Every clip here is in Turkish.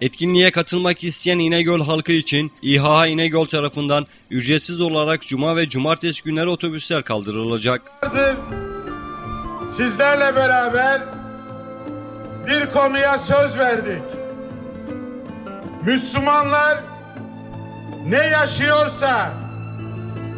Etkinliğe katılmak isteyen İnegöl halkı için İHA İnegöl tarafından ücretsiz olarak cuma ve cumartesi günleri otobüsler kaldırılacak. Sizlerle beraber bir konuya söz verdik. Müslümanlar ne yaşıyorsa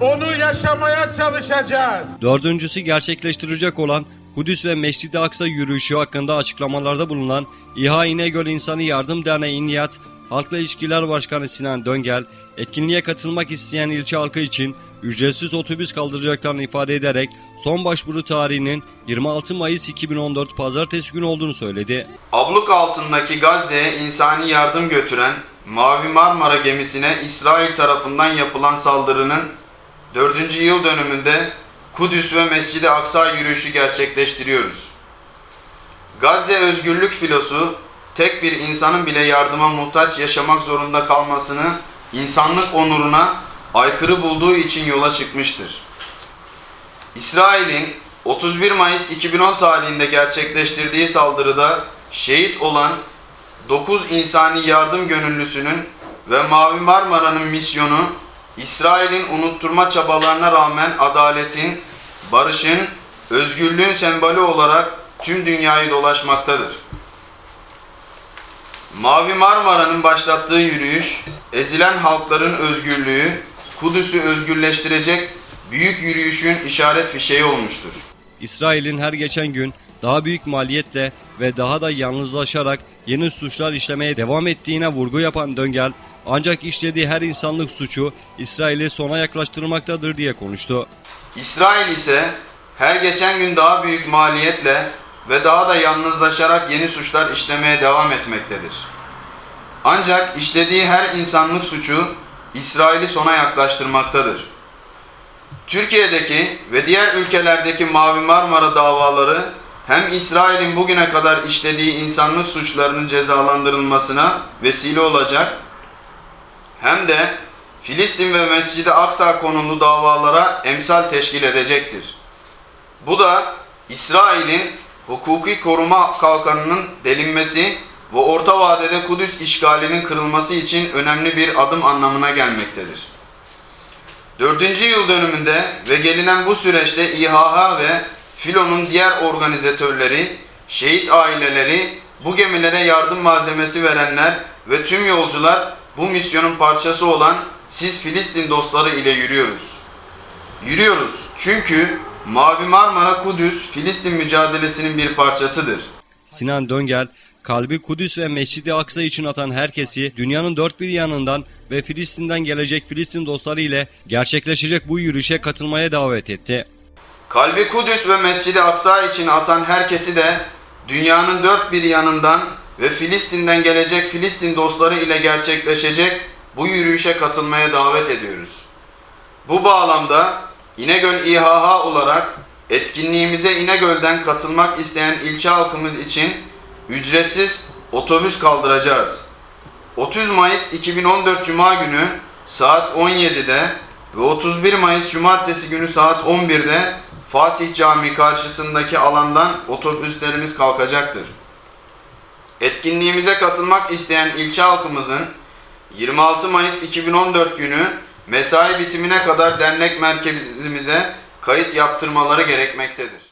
onu yaşamaya çalışacağız. Dördüncüsü gerçekleştirecek olan Kudüs ve Mescid-i Aksa yürüyüşü hakkında açıklamalarda bulunan İHA İnegöl İnsanı Yardım Derneği İNİYAT Halkla İlişkiler Başkanı Sinan Döngel, etkinliğe katılmak isteyen ilçe halkı için ücretsiz otobüs kaldıracaklarını ifade ederek son başvuru tarihinin 26 Mayıs 2014 Pazartesi günü olduğunu söyledi. Abluk altındaki Gazze'ye insani yardım götüren Mavi Marmara gemisine İsrail tarafından yapılan saldırının 4. yıl dönümünde Kudüs ve Mescid-i Aksa yürüyüşü gerçekleştiriyoruz. Gazze özgürlük filosu tek bir insanın bile yardıma muhtaç yaşamak zorunda kalmasını insanlık onuruna aykırı bulduğu için yola çıkmıştır. İsrail'in 31 Mayıs 2010 tarihinde gerçekleştirdiği saldırıda şehit olan 9 insani yardım gönüllüsünün ve Mavi Marmara'nın misyonu İsrail'in unutturma çabalarına rağmen adaletin, barışın, özgürlüğün sembolü olarak tüm dünyayı dolaşmaktadır. Mavi Marmara'nın başlattığı yürüyüş, ezilen halkların özgürlüğü, Kudüs'ü özgürleştirecek büyük yürüyüşün işaret fişeği olmuştur. İsrail'in her geçen gün daha büyük maliyetle ve daha da yalnızlaşarak yeni suçlar işlemeye devam ettiğine vurgu yapan Döngel, ancak işlediği her insanlık suçu İsrail'i sona yaklaştırmaktadır diye konuştu. İsrail ise her geçen gün daha büyük maliyetle ve daha da yalnızlaşarak yeni suçlar işlemeye devam etmektedir. Ancak işlediği her insanlık suçu İsrail'i sona yaklaştırmaktadır. Türkiye'deki ve diğer ülkelerdeki Mavi Marmara davaları hem İsrail'in bugüne kadar işlediği insanlık suçlarının cezalandırılmasına vesile olacak hem de Filistin ve Mescid-i Aksa konulu davalara emsal teşkil edecektir. Bu da İsrail'in hukuki koruma kalkanının delinmesi ve orta vadede Kudüs işgalinin kırılması için önemli bir adım anlamına gelmektedir. Dördüncü yıl dönümünde ve gelinen bu süreçte İHH ve Filo'nun diğer organizatörleri, şehit aileleri, bu gemilere yardım malzemesi verenler ve tüm yolcular bu misyonun parçası olan siz Filistin dostları ile yürüyoruz. Yürüyoruz çünkü Mavi Marmara Kudüs Filistin mücadelesinin bir parçasıdır. Sinan Döngel, kalbi Kudüs ve Mescid-i Aksa için atan herkesi dünyanın dört bir yanından ve Filistin'den gelecek Filistin dostları ile gerçekleşecek bu yürüyüşe katılmaya davet etti. Kalbi Kudüs ve Mescid-i Aksa için atan herkesi de dünyanın dört bir yanından ve Filistin'den gelecek Filistin dostları ile gerçekleşecek bu yürüyüşe katılmaya davet ediyoruz. Bu bağlamda İnegöl İHH olarak etkinliğimize İnegöl'den katılmak isteyen ilçe halkımız için ücretsiz otobüs kaldıracağız. 30 Mayıs 2014 Cuma günü saat 17'de ve 31 Mayıs Cumartesi günü saat 11'de Fatih Camii karşısındaki alandan otobüslerimiz kalkacaktır. Etkinliğimize katılmak isteyen ilçe halkımızın 26 Mayıs 2014 günü mesai bitimine kadar dernek merkezimize kayıt yaptırmaları gerekmektedir.